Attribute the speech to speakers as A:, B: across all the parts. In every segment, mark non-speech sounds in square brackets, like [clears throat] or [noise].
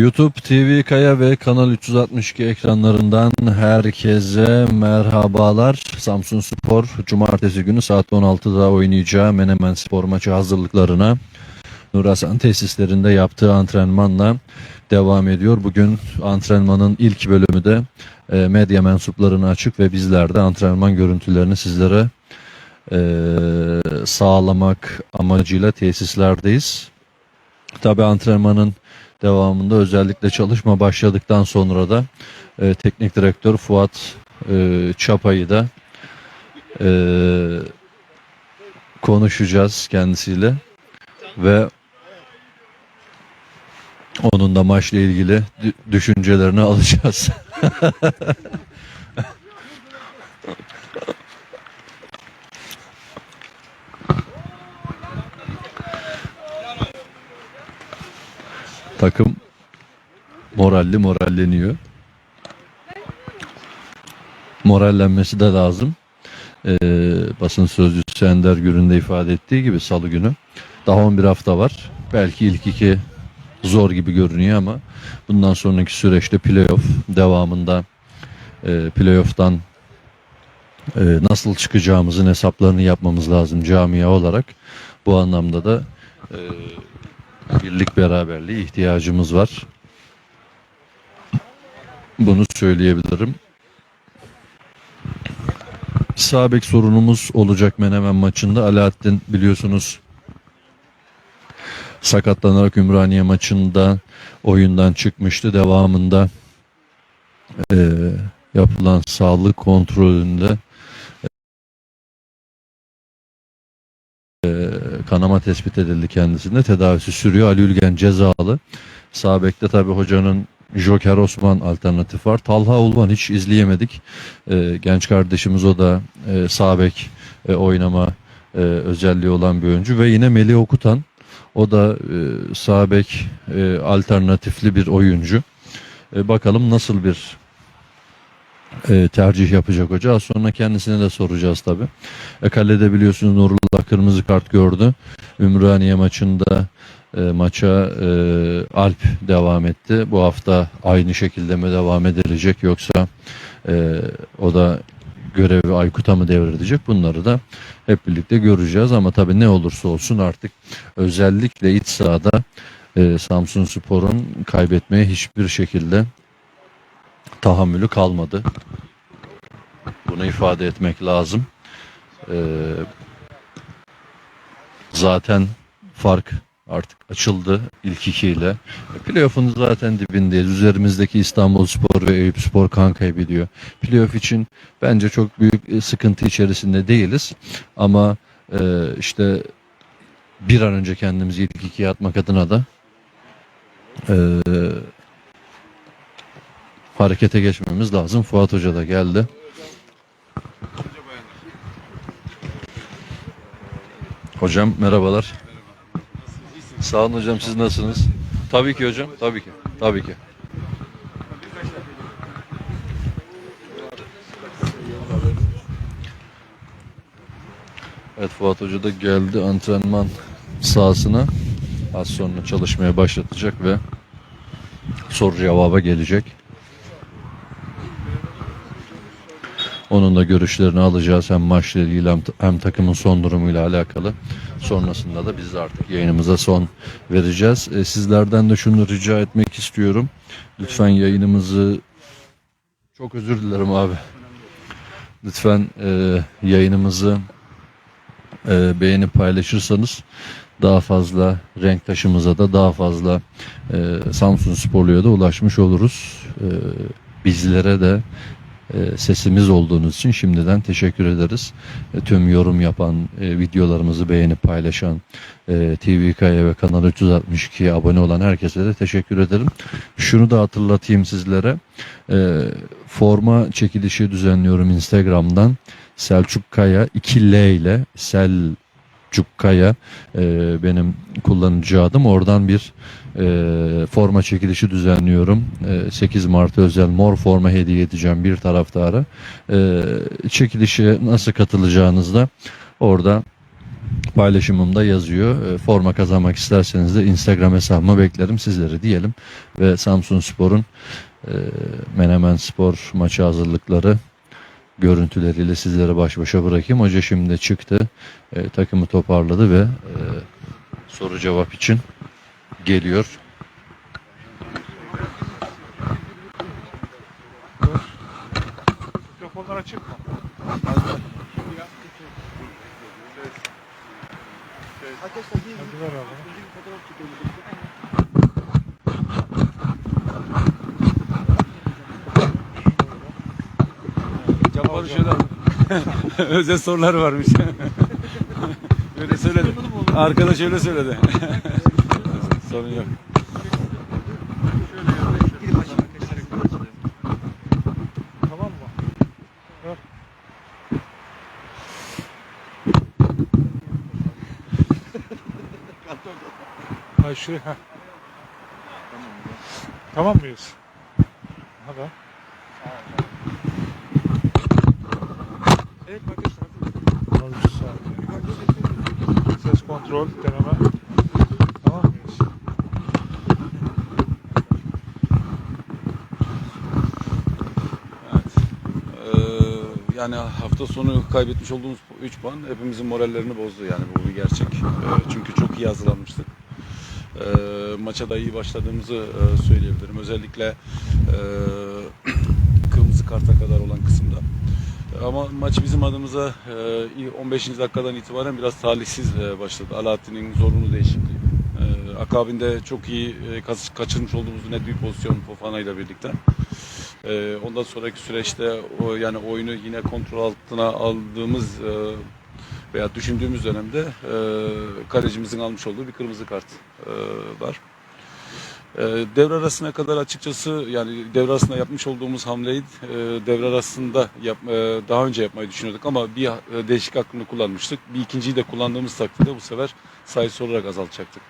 A: YouTube TV Kaya ve Kanal 362 ekranlarından herkese merhabalar. Samsun Spor Cumartesi günü saat 16'da oynayacağı Menemen Spor maçı hazırlıklarına Nur Hasan tesislerinde yaptığı antrenmanla devam ediyor. Bugün antrenmanın ilk bölümü de e, medya mensuplarına açık ve bizler de antrenman görüntülerini sizlere e, sağlamak amacıyla tesislerdeyiz. Tabi antrenmanın devamında özellikle çalışma başladıktan sonra da e, teknik direktör Fuat e, Çapa'yı da e, konuşacağız kendisiyle ve onun da maçla ilgili dü- düşüncelerini [laughs] alacağız. Takım moralli moralleniyor. Morallenmesi de lazım. Ee, basın sözcüsü Ender Gür'ün de ifade ettiği gibi salı günü. Daha 11 hafta var. Belki ilk iki zor gibi görünüyor ama bundan sonraki süreçte playoff devamında e, playoff'tan e, nasıl çıkacağımızın hesaplarını yapmamız lazım camia olarak. Bu anlamda da e, birlik beraberliği ihtiyacımız var. Bunu söyleyebilirim. Sağ bek sorunumuz olacak Menemen maçında. Alaaddin biliyorsunuz sakatlanarak Ümraniye maçında oyundan çıkmıştı. Devamında eee, yapılan sağlık kontrolünde kanama tespit edildi kendisinde. Tedavisi sürüyor. Ali Ülgen cezalı. Sağ bekte tabi hocanın Joker Osman alternatif var. Talha Ulvan hiç izleyemedik. Eee, genç kardeşimiz o da eee sağ eee, oynama eee, özelliği olan bir oyuncu ve yine Melih Okutan o da e, sağ e, alternatifli bir oyuncu. E, bakalım nasıl bir e, tercih yapacak hoca. Az sonra kendisine de soracağız tabi. E, kalede biliyorsunuz Nurullah kırmızı kart gördü. Ümraniye maçında e, maça e, Alp devam etti. Bu hafta aynı şekilde mi devam edilecek yoksa e, o da görevi Aykut'a mı devredecek bunları da hep birlikte göreceğiz ama tabii ne olursa olsun artık özellikle iç sahada e, Samsun Spor'un kaybetmeye hiçbir şekilde tahammülü kalmadı. Bunu ifade etmek lazım. E, zaten fark artık açıldı ilk iki ile. Playoff'un zaten dibindeyiz. Üzerimizdeki İstanbul Spor ve Eyüp Spor kan kaybediyor. Playoff için bence çok büyük e, sıkıntı içerisinde değiliz. Ama e, işte bir an önce kendimizi ilk ikiye atmak adına da e, harekete geçmemiz lazım. Fuat Hoca da geldi. Hocam merhabalar. Sağ olun hocam siz nasılsınız? Tabii ki hocam tabii ki tabii ki. Evet Fuat Hoca da geldi antrenman sahasına. Az sonra çalışmaya başlatacak ve soru cevaba gelecek. Onun da görüşlerini alacağız hem maçla ilgili hem, hem takımın son durumuyla alakalı. Sonrasında da biz de artık yayınımıza son vereceğiz. E, sizlerden de şunu rica etmek istiyorum. Lütfen yayınımızı çok özür dilerim abi. Lütfen e, yayınımızı e, beğenip paylaşırsanız daha fazla renk taşımıza da daha fazla e, Samsun Sporlu'ya da ulaşmış oluruz. E, bizlere de e, sesimiz olduğunuz için şimdiden teşekkür ederiz. E, tüm yorum yapan, e, videolarımızı beğenip paylaşan, e, TVK'ya ve Kanal 362'ye abone olan herkese de teşekkür ederim. Şunu da hatırlatayım sizlere. Forma çekilişi düzenliyorum Instagram'dan. Selçuk Kaya 2L ile Sel Cukkaya e, benim kullanıcı adım. Oradan bir e, forma çekilişi düzenliyorum. E, 8 Mart özel mor forma hediye edeceğim bir taraftara. E, çekilişe nasıl katılacağınız da orada paylaşımımda yazıyor. E, forma kazanmak isterseniz de Instagram hesabıma beklerim sizleri diyelim. Ve Samsun Spor'un e, Menemen Spor maçı hazırlıkları görüntüleriyle sizlere baş başa bırakayım. Hoca şimdi çıktı. E, takımı toparladı ve e, soru cevap için geliyor.
B: Mikrofonlar açık mı? Hadi ver abi.
C: Cabbar şöyle [laughs] özel sorular varmış. [laughs] öyle söyledi. Arkadaş öyle söyledi. [laughs] Sorun yok.
B: Tamam. Ay şuraya. heh. Tamam mıyız? Hadi.
D: Evet arkadaşlar.
B: Tamam, bir saniye. Ses kontrol deneme. Tamam?
C: Evet. Ee, yani hafta sonu kaybetmiş olduğumuz 3 puan hepimizin morallerini bozdu yani bu bir gerçek. Ee, çünkü çok iyi hazırlanmıştık. Ee, maça da iyi başladığımızı e, söyleyebilirim. Özellikle e, [clears throat] kırmızı karta kadar olan kısımda. Ama maç bizim adımıza e, 15. dakikadan itibaren biraz talihsiz e, başladı. Alaaddin'in zorunlu değişikliği. E, akabinde çok iyi e, kaç- kaçırmış olduğumuz net bir pozisyon Fofana ile birlikte. E, ondan sonraki süreçte yani oyunu yine kontrol altına aldığımız e, veya düşündüğümüz dönemde e, kalecimizin almış olduğu bir kırmızı kart e, var. E, devre arasına kadar açıkçası yani devre arasında yapmış olduğumuz hamleyi e, devre arasında yap, e, daha önce yapmayı düşünüyorduk ama bir e, değişik hakkını kullanmıştık. Bir ikinciyi de kullandığımız takdirde bu sefer sayısı olarak azaltacaktık.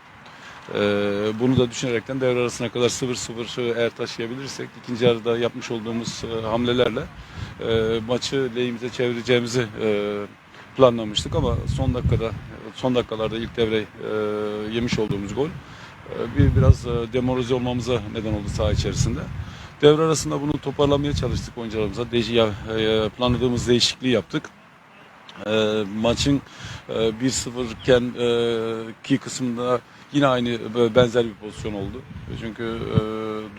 C: E, bunu da düşünerekten devre arasına kadar 0-0 eğer taşıyabilirsek ikinci yarıda yapmış olduğumuz hamlelerle maçı lehimize çevireceğimizi planlamıştık ama son dakikada son dakikalarda ilk devre yemiş olduğumuz gol bir biraz e, demoralize olmamıza neden oldu saha içerisinde. Devre arasında bunu toparlamaya çalıştık oyuncularımıza. Ya, e, planladığımız değişikliği yaptık. E, maçın e, 1-0 iken e, ki kısmında yine aynı benzer bir pozisyon oldu. Çünkü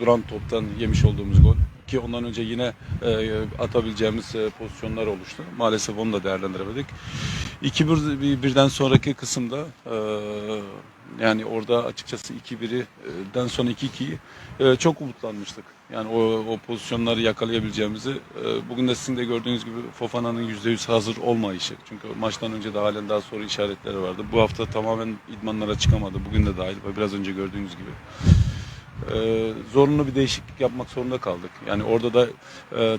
C: duran toptan yemiş olduğumuz gol ki ondan önce yine e, atabileceğimiz e, pozisyonlar oluştu. Maalesef onu da değerlendiremedik. 2-1 bir- birden sonraki kısımda yani orada açıkçası 2-1'den sonra 2-2'yi e, çok umutlanmıştık. Yani o, o pozisyonları yakalayabileceğimizi. Bugün de sizin de gördüğünüz gibi Fofana'nın %100 hazır olmayışı. Çünkü maçtan önce de halen daha soru işaretleri vardı. Bu hafta tamamen idmanlara çıkamadı. Bugün de dahil ve biraz önce gördüğünüz gibi. E, zorunlu bir değişiklik yapmak zorunda kaldık. Yani orada da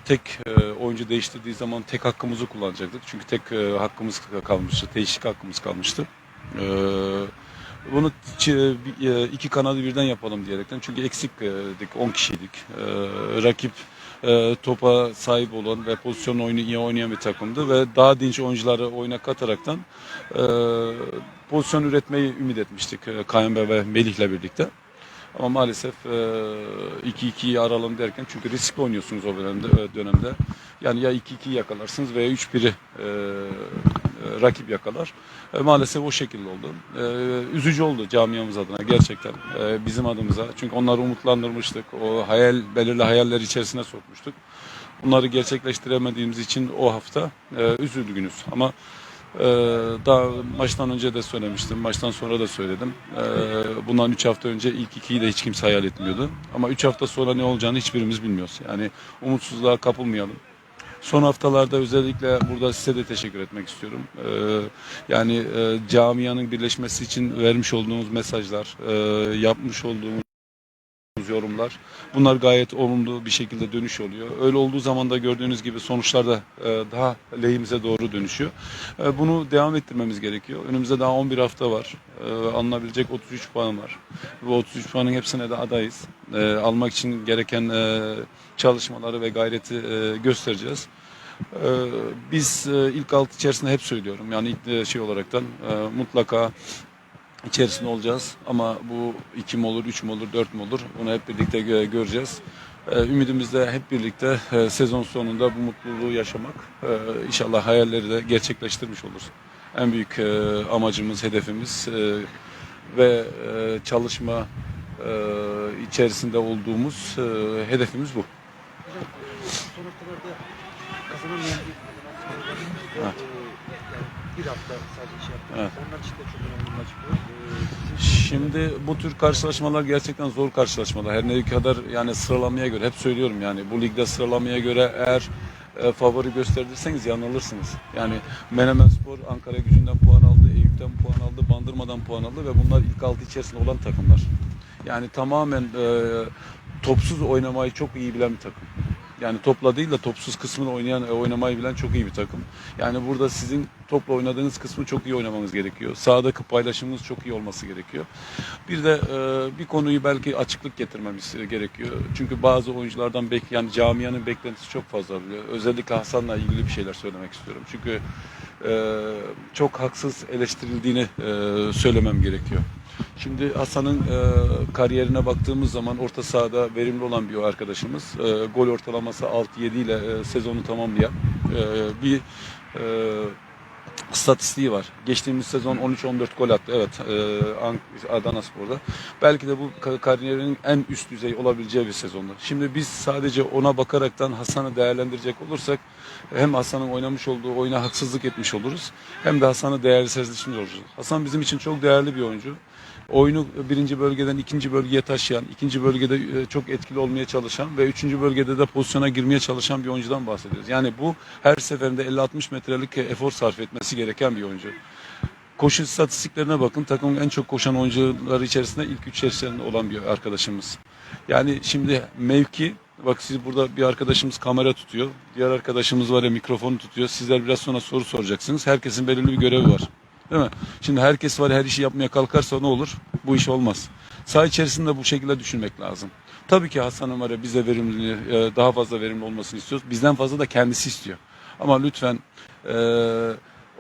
C: tek oyuncu değiştirdiği zaman tek hakkımızı kullanacaktık. Çünkü tek hakkımız kalmıştı. Değişik hakkımız kalmıştı. E, bunu e, iki kanadı birden yapalım diyerekten. Çünkü eksiktik. 10 kişiydik. E, rakip e, topa sahip olan ve pozisyon oyunu iyi oynayan bir takımdı ve daha dinç oyuncuları oyuna kataraktan e, pozisyon üretmeyi ümit etmiştik e, Kayınbe ve Melih'le birlikte. Ama maalesef e, 2-2'yi aralım derken çünkü riskli oynuyorsunuz o dönemde. e, dönemde. Yani ya 2-2'yi yakalarsınız veya 3-1'i e, e, rakip yakalar. E, maalesef o şekilde oldu. E, üzücü oldu camiamız adına gerçekten. E, bizim adımıza. Çünkü onları umutlandırmıştık. O hayal belirli hayaller içerisine sokmuştuk. Bunları gerçekleştiremediğimiz için o hafta e, üzüldünüz. Ama ee, daha maçtan önce de söylemiştim, maçtan sonra da söyledim. Ee, bundan 3 hafta önce ilk ikiyi de hiç kimse hayal etmiyordu. Ama 3 hafta sonra ne olacağını hiçbirimiz bilmiyoruz. Yani umutsuzluğa kapılmayalım. Son haftalarda özellikle burada size de teşekkür etmek istiyorum. Ee, yani e, camianın birleşmesi için vermiş olduğunuz mesajlar, e, yapmış olduğumuz yorumlar. Bunlar gayet olumlu bir şekilde dönüş oluyor. Öyle olduğu zaman da gördüğünüz gibi sonuçlar da e, daha lehimize doğru dönüşüyor. E, Bunu devam ettirmemiz gerekiyor. Önümüzde daha 11 hafta var. E, Alınabilecek 33 puan var. Bu 33 puanın hepsine de adayız. Almak için gereken çalışmaları ve gayreti göstereceğiz. Biz ilk altı içerisinde hep söylüyorum. Yani şey olaraktan e, mutlaka içerisinde olacağız. Ama bu iki mi olur, üç mü olur, dört mü olur? Bunu hep birlikte gö- göreceğiz. Ee, Ümidimiz de hep birlikte e, sezon sonunda bu mutluluğu yaşamak. Ee, İnşallah hayalleri de gerçekleştirmiş oluruz. En büyük e, amacımız, hedefimiz e, ve e, çalışma e, içerisinde olduğumuz e, hedefimiz bu.
D: Hocam e, son haftalarda kazanamayan bir
C: Evet.
D: Bir hafta sadece iş yaptı.
C: Evet.
D: Onlar için de çok önemli bir maç bu. E, sizin
C: Şimdi bu tür karşılaşmalar gerçekten zor karşılaşmalar. Her ne kadar yani sıralamaya göre hep söylüyorum yani bu ligde sıralamaya göre eğer e, favori gösterirseniz yanılırsınız. Yani Menemen Spor Ankara gücünden puan aldı, Eyüp'ten puan aldı, Bandırma'dan puan aldı ve bunlar ilk altı içerisinde olan takımlar. Yani tamamen e, topsuz oynamayı çok iyi bilen bir takım. Yani topla değil de topsuz kısmını oynayan, e, oynamayı bilen çok iyi bir takım. Yani burada sizin topla oynadığınız kısmı çok iyi oynamanız gerekiyor. Sahadaki paylaşımınız çok iyi olması gerekiyor. Bir de e, bir konuyu belki açıklık getirmemiz gerekiyor. Çünkü bazı oyunculardan bek yani camianın beklentisi çok fazla. Özellikle Hasan'la ilgili bir şeyler söylemek istiyorum. Çünkü çok haksız eleştirildiğini e, söylemem gerekiyor. Şimdi Hasan'ın e, kariyerine baktığımız zaman orta sahada verimli olan bir arkadaşımız. E, gol ortalaması 6-7 ile e, sezonu tamamlayan bir e, statistiği var. Geçtiğimiz sezon 13-14 gol attı. Evet e, Adana Spor'da. Belki de bu ka- kariyerinin en üst düzey olabileceği bir sezondu. Şimdi biz sadece ona bakaraktan Hasan'ı değerlendirecek olursak hem Hasan'ın oynamış olduğu oyuna haksızlık etmiş oluruz hem de Hasan'ı değersizleşmiş oluruz. Hasan bizim için çok değerli bir oyuncu. Oyunu birinci bölgeden ikinci bölgeye taşıyan, ikinci bölgede e, çok etkili olmaya çalışan ve üçüncü bölgede de pozisyona girmeye çalışan bir oyuncudan bahsediyoruz. Yani bu her seferinde 50-60 metrelik efor sarf etmesi gereken bir oyuncu. Koşu istatistiklerine bakın. Takımın en çok koşan oyuncular içerisinde ilk üç içerisinde olan bir arkadaşımız. Yani şimdi mevki Bak siz burada bir arkadaşımız kamera tutuyor. Diğer arkadaşımız var ya mikrofonu tutuyor. Sizler biraz sonra soru soracaksınız. Herkesin belirli bir görevi var. Değil mi? Şimdi herkes var her işi yapmaya kalkarsa ne olur? Bu iş olmaz. Saha içerisinde bu şekilde düşünmek lazım. Tabii ki Hasan'ın var ya bize verimli, e, daha fazla verimli olmasını istiyoruz. Bizden fazla da kendisi istiyor. Ama lütfen e,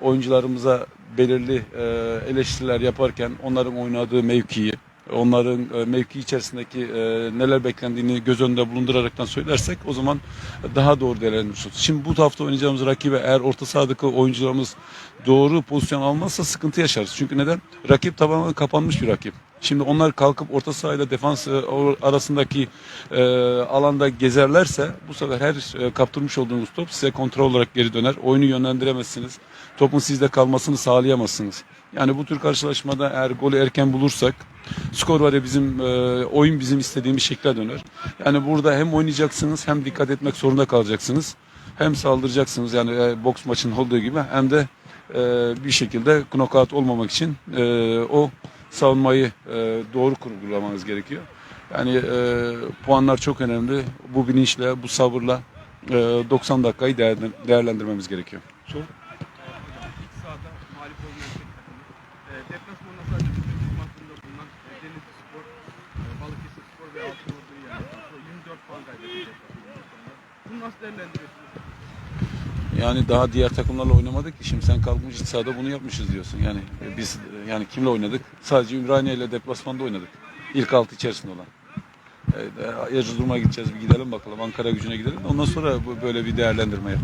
C: oyuncularımıza belirli e, eleştiriler yaparken onların oynadığı mevkiyi, onların e, mevki içerisindeki e, neler beklendiğini göz önünde bulunduraraktan söylersek o zaman daha doğru değerlendirmiş. Şimdi bu hafta oynayacağımız rakibe eğer orta sahadaki oyuncularımız doğru pozisyon almazsa sıkıntı yaşarız. Çünkü neden? Rakip tamamen kapanmış bir rakip. Şimdi onlar kalkıp orta sahayla defans e, arasındaki e, alanda gezerlerse bu sefer her e, kaptırmış olduğunuz top size kontrol olarak geri döner. Oyunu yönlendiremezsiniz. Topun sizde kalmasını sağlayamazsınız. Yani bu tür karşılaşmada eğer golü erken bulursak skor var ya bizim e, oyun bizim istediğimiz şekle döner. Yani burada hem oynayacaksınız hem dikkat etmek zorunda kalacaksınız. Hem saldıracaksınız yani e, boks maçının olduğu gibi hem de e, bir şekilde knockout olmamak için e, o savunmayı e, doğru kurgulamanız gerekiyor. Yani e, puanlar çok önemli. Bu bilinçle, bu sabırla e, 90 dakikayı değerlen- değerlendirmemiz gerekiyor.
E: Tek takımı. E, e, Denizli Spor, Balıkesir Spor ve Altınordu'yu yani. 24 puan kaybetti deplasmanda. Bunu nasıl değerlendiriyorsunuz?
C: Yani daha diğer takımlarla oynamadık ki şimdi sen kalkmış iç sahada bunu yapmışız diyorsun. Yani e, biz e, yani kimle oynadık? Sadece Ümraniye ile deplasmanda oynadık. İlk altı içerisinde olan. E, Erzurum'a gideceğiz bir gidelim bakalım. Ankara gücüne gidelim. Ondan sonra bu- böyle bir değerlendirme yap.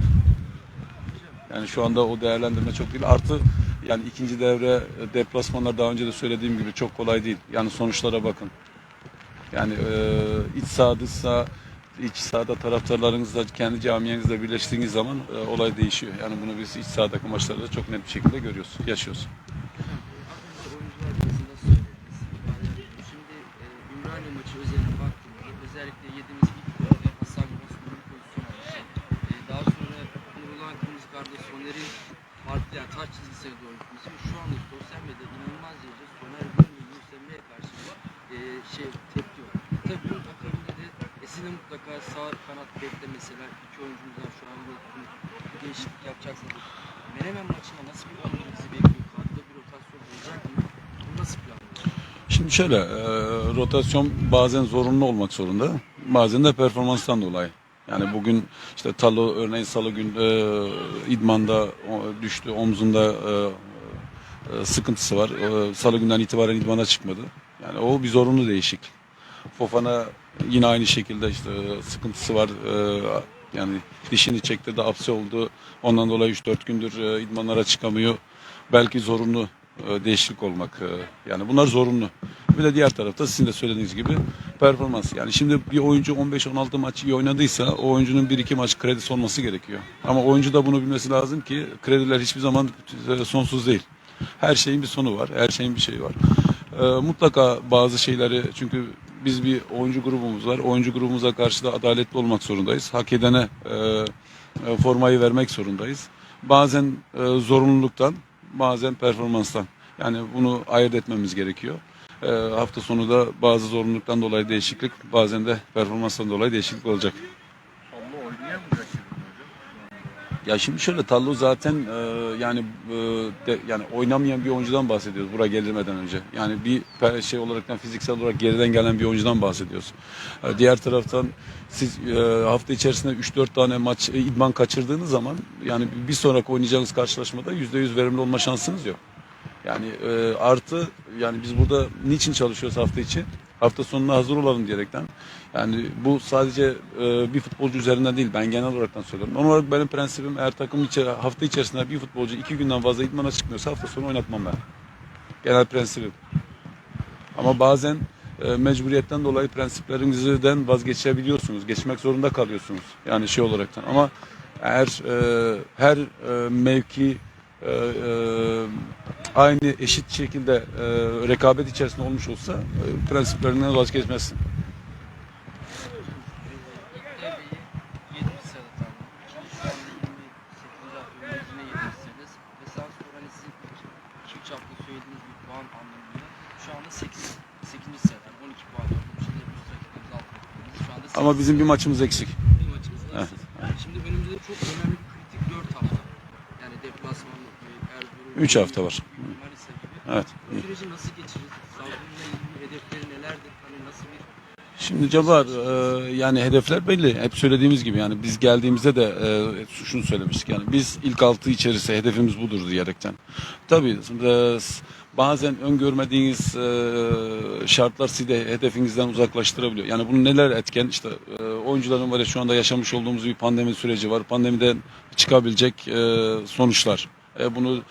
C: Yani şu anda o değerlendirme çok değil. Artı yani ikinci devre e, deplasmanlar daha önce de söylediğim gibi çok kolay değil. Yani sonuçlara bakın. Yani e, iç saha iç sahada taraftarlarınızla kendi camianızla birleştiğiniz zaman e, olay değişiyor. Yani bunu biz iç sahadaki maçlarda çok net bir şekilde görüyoruz, yaşıyoruz.
D: E, özellikle yediğimiz ilk golde Hasan Osman'ın pozisyon alışı. E, daha sonra Nurullah Kırmızıkar'da Soner'in farklı yani taç çizgisine doğru gitmesi. Şu anda sosyal medyada inanılmaz derece Soner ve Yunus karşı e, şey tepki var. tabii Esin'e mutlaka sağ kanat bekle mesela iki oyuncumuzdan şu anda bir değişiklik yapacaksanız Menemen maçında nasıl bir oyuncu bekliyor? Kadroda bir rotasyon olacak mı? Bu nasıl plan?
C: Şimdi şöyle, e, rotasyon bazen zorunlu olmak zorunda, bazen de performanstan dolayı. Yani bugün işte Talo örneğin salı gün e, idmanda düştü, omzunda e, e, sıkıntısı var. E, salı günden itibaren idmana çıkmadı. Yani o bir zorunlu değişiklik. Fofana yine aynı şekilde işte e, sıkıntısı var. E, yani dişini çektirdi, apse oldu. Ondan dolayı 3-4 gündür e, idmanlara çıkamıyor. Belki zorunlu değişiklik olmak. yani bunlar zorunlu. Bir de diğer tarafta sizin de söylediğiniz gibi performans. Yani şimdi bir oyuncu 15-16 maç iyi oynadıysa o oyuncunun 1-2 maç kredisi olması gerekiyor. Ama oyuncu da bunu bilmesi lazım ki krediler hiçbir zaman sonsuz değil. Her şeyin bir sonu var. Her şeyin bir şeyi var. Mutlaka bazı şeyleri çünkü biz bir oyuncu grubumuz var. Oyuncu grubumuza karşı da adaletli olmak zorundayız. Hak edene e, e, formayı vermek zorundayız. Bazen e, zorunluluktan, bazen performanstan. Yani bunu ayırt etmemiz gerekiyor. E, hafta sonu da bazı zorunluluktan dolayı değişiklik, bazen de performanstan dolayı değişiklik olacak.
E: Tallo oynayamayacak gibi mi hocam?
C: Ya şimdi şöyle Tallo zaten e, yani e, de- yani oynamayan bir oyuncudan bahsediyoruz buraya gelmeden önce. Yani bir şey olaraktan fiziksel olarak geriden gelen bir oyuncudan bahsediyoruz. E, diğer taraftan siz e, hafta içerisinde 3-4 tane maç e, idman kaçırdığınız zaman yani bir sonraki oynayacağınız karşılaşmada %100 verimli olma şansınız yok. Yani e, artı yani biz burada niçin çalışıyoruz hafta içi? Hafta sonuna hazır olalım diyerekten. Yani bu sadece e, bir futbolcu üzerinden değil ben genel olaraktan söylüyorum. Normal olarak benim prensibim eğer takım içi, hafta içerisinde bir futbolcu iki günden fazla idmana çıkmıyorsa hafta sonu oynatmam ben. Genel prensibim. Ama bazen e, mecburiyetten dolayı prensiplerinizden vazgeçebiliyorsunuz. Geçmek zorunda kalıyorsunuz. Yani şey olaraktan. Ama eğer e, her e, mevki e, e, aynı eşit şekilde e, rekabet içerisinde olmuş olsa e, prensiplerinden vazgeçmezsin.
D: Devreyi 70 sırada tamam. Şimdi şu anda 28. hafta yine 70 sıradayız. Mesela sonra hani sizin 2-3 hafta söylediğiniz bir puan anlamında şu anda 8. 8. sıradan 12 puan var. Bu şimdi üst rakiplerimiz alt rakiplerimiz. Şu anda
C: Ama
D: 8.
C: bizim bir maçımız eksik.
D: bir maçımız var. Şimdi önümüzde çok önemli bir kritik 4 hafta. Yani deplasman, Erzurum,
C: Üç hafta var.
D: Manisa gibi.
C: Evet.
D: Bu süreci nasıl geçiririz? Salgınla ilgili hedefleri nelerdir? Hani nasıl bir
C: Şimdi Cabar e, yani hedefler belli. Hep söylediğimiz gibi yani biz geldiğimizde de e, şunu söylemiştik yani biz ilk altı içerisi hedefimiz budur diyerekten. Tabii e, bazen öngörmediğiniz e, şartlar sizi de hedefinizden uzaklaştırabiliyor. Yani bunun neler etken işte e, oyuncuların var ya şu anda yaşamış olduğumuz bir pandemi süreci var. Pandemiden çıkabilecek e, sonuçlar. E, bunu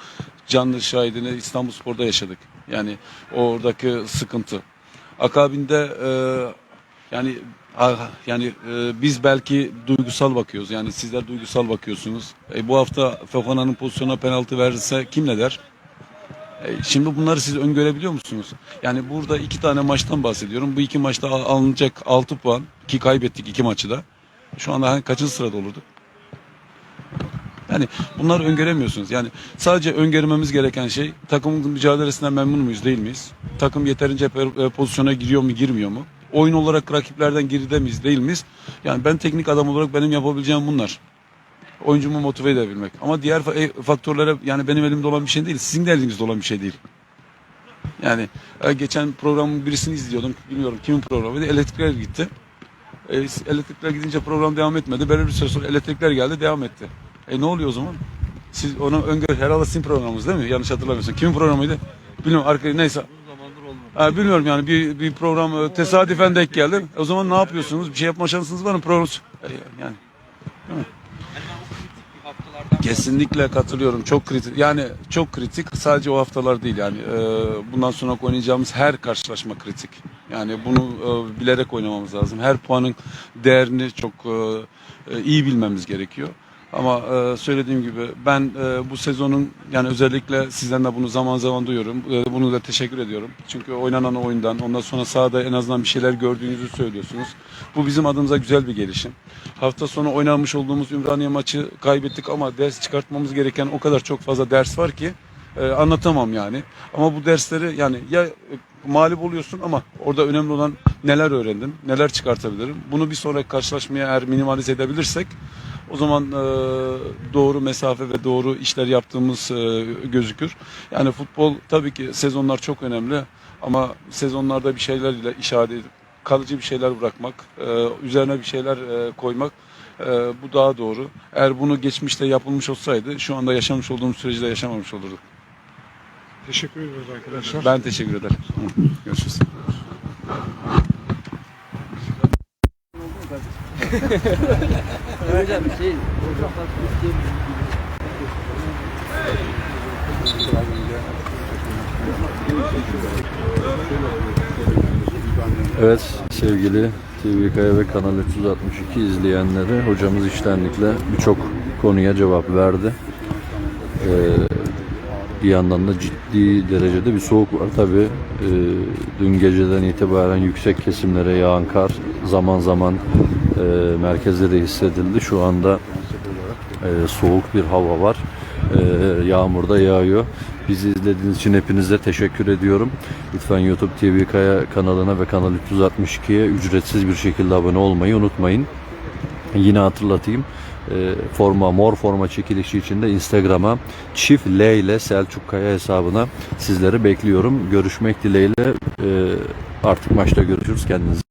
C: canlı şahidini İstanbul Spor'da yaşadık. Yani oradaki sıkıntı. Akabinde e, yani yani e, biz belki duygusal bakıyoruz. Yani sizler duygusal bakıyorsunuz. E, bu hafta Fofana'nın pozisyona penaltı verirse kim ne der? E, şimdi bunları siz öngörebiliyor musunuz? Yani burada iki tane maçtan bahsediyorum. Bu iki maçta al- alınacak 6 puan ki kaybettik iki maçı da. Şu anda hani kaçıncı sırada olurduk? Yani bunları öngöremiyorsunuz. Yani sadece öngörmemiz gereken şey takımın mücadelesinden memnun muyuz değil miyiz? Takım yeterince e, pozisyona giriyor mu girmiyor mu? Oyun olarak rakiplerden geride miyiz değil miyiz? Yani ben teknik adam olarak benim yapabileceğim bunlar. Oyuncumu motive edebilmek. Ama diğer e, faktörlere yani benim elimde olan bir şey değil. Sizin de elinizde olan bir şey değil. Yani e, geçen programın birisini izliyordum. Bilmiyorum kimin programıydı. Elektrikler gitti. E, elektrikler gidince program devam etmedi. Belirli bir süre sonra elektrikler geldi devam etti. E ne oluyor o zaman? Siz onu öngör herhalde sizin programınız değil mi? Yanlış hatırlamıyorsam. Kimin programıydı? Bilmiyorum arkayı neyse. Ha, bilmiyorum yani bir, bir program e, tesadüfen denk geldi. O zaman ne yapıyorsunuz? Bir şey yapma şansınız var mı? Program E, yani Kesinlikle katılıyorum. Çok kritik. Yani çok kritik. Sadece o haftalar değil yani. e, bundan sonra oynayacağımız her karşılaşma kritik. Yani bunu e, bilerek oynamamız lazım. Her puanın değerini çok e, e, iyi bilmemiz gerekiyor. Ama e, söylediğim gibi ben e, bu sezonun yani özellikle sizden de bunu zaman zaman duyuyorum. E, bunu da teşekkür ediyorum. Çünkü oynanan oyundan ondan sonra sahada en azından bir şeyler gördüğünüzü söylüyorsunuz. Bu bizim adımıza güzel bir gelişim. Hafta sonu oynanmış olduğumuz Ümraniye maçı kaybettik ama ders çıkartmamız gereken o kadar çok fazla ders var ki e, anlatamam yani. Ama bu dersleri yani ya e, mağlup oluyorsun ama orada önemli olan neler öğrendim, neler çıkartabilirim. Bunu bir sonraki karşılaşmaya eğer minimalize edebilirsek o zaman e, doğru mesafe ve doğru işler yaptığımız e, gözükür. Yani futbol tabii ki sezonlar çok önemli ama sezonlarda bir şeyler ile işaret edip kalıcı bir şeyler bırakmak, e, üzerine bir şeyler e, koymak e, bu daha doğru. Eğer bunu geçmişte yapılmış olsaydı şu anda yaşamış olduğumuz süreci de yaşamamış olurduk.
B: Teşekkür ediyoruz arkadaşlar.
C: Ben teşekkür ederim. Görüşürüz.
D: Hocam şey,
A: Evet sevgili TVK ve Kanal 362 izleyenleri hocamız iştenlikle birçok konuya cevap verdi. Ee, bir yandan da ciddi derecede bir soğuk var. Tabi dün geceden itibaren yüksek kesimlere yağan kar zaman zaman e, merkezde de hissedildi. Şu anda e, soğuk bir hava var. E, yağmur da yağıyor. Bizi izlediğiniz için hepinize teşekkür ediyorum. Lütfen YouTube TV Kaya kanalına ve Kanal 362'ye ücretsiz bir şekilde abone olmayı unutmayın. Yine hatırlatayım. E, forma mor forma çekilişi için de Instagram'a çift L ile Selçuk Kaya hesabına sizleri bekliyorum. Görüşmek dileğiyle e, artık maçta görüşürüz. Kendinize